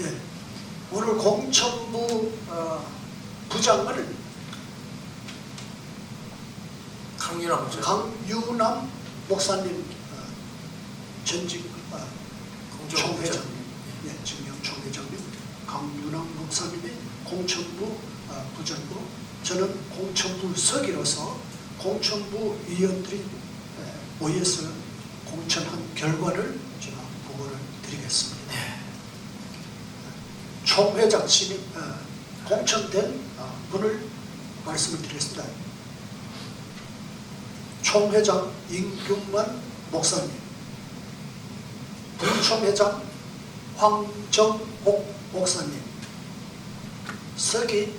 예. 오늘 공천부 어, 부장을 강윤아 목사. 강유남 목사님 어, 전직 어, 총회장님, 예, 증명 총회장님 강유남 목사님이 공천부 어, 부장으로 저는 공천부 서기로서 공천부 위원들이 에, 모여서 공천한 결과를 드리겠습니다. 총회장 신임 어, 공천된 어, 분을 말씀을 드리겠습니다. 총회장 임균만 목사님, 부총회장 황정옥 목사님, 서기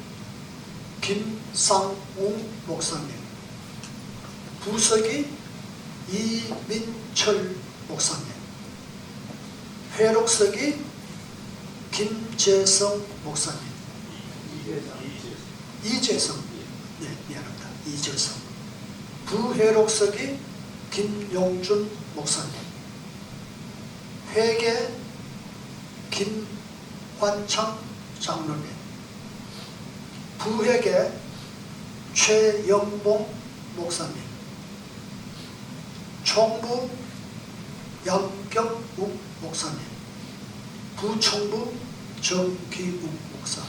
김상웅 목사님, 부서기 이민철 목사님, 회록서기 김재성 목사님, 이재성, 네, 미안합니다. 이재성. 부회록서기 김용준 목사님, 회계 김환창 장로님, 부회계 최영봉 목사님, 총부 양경욱 목사님, 부총부 정기욱 목사,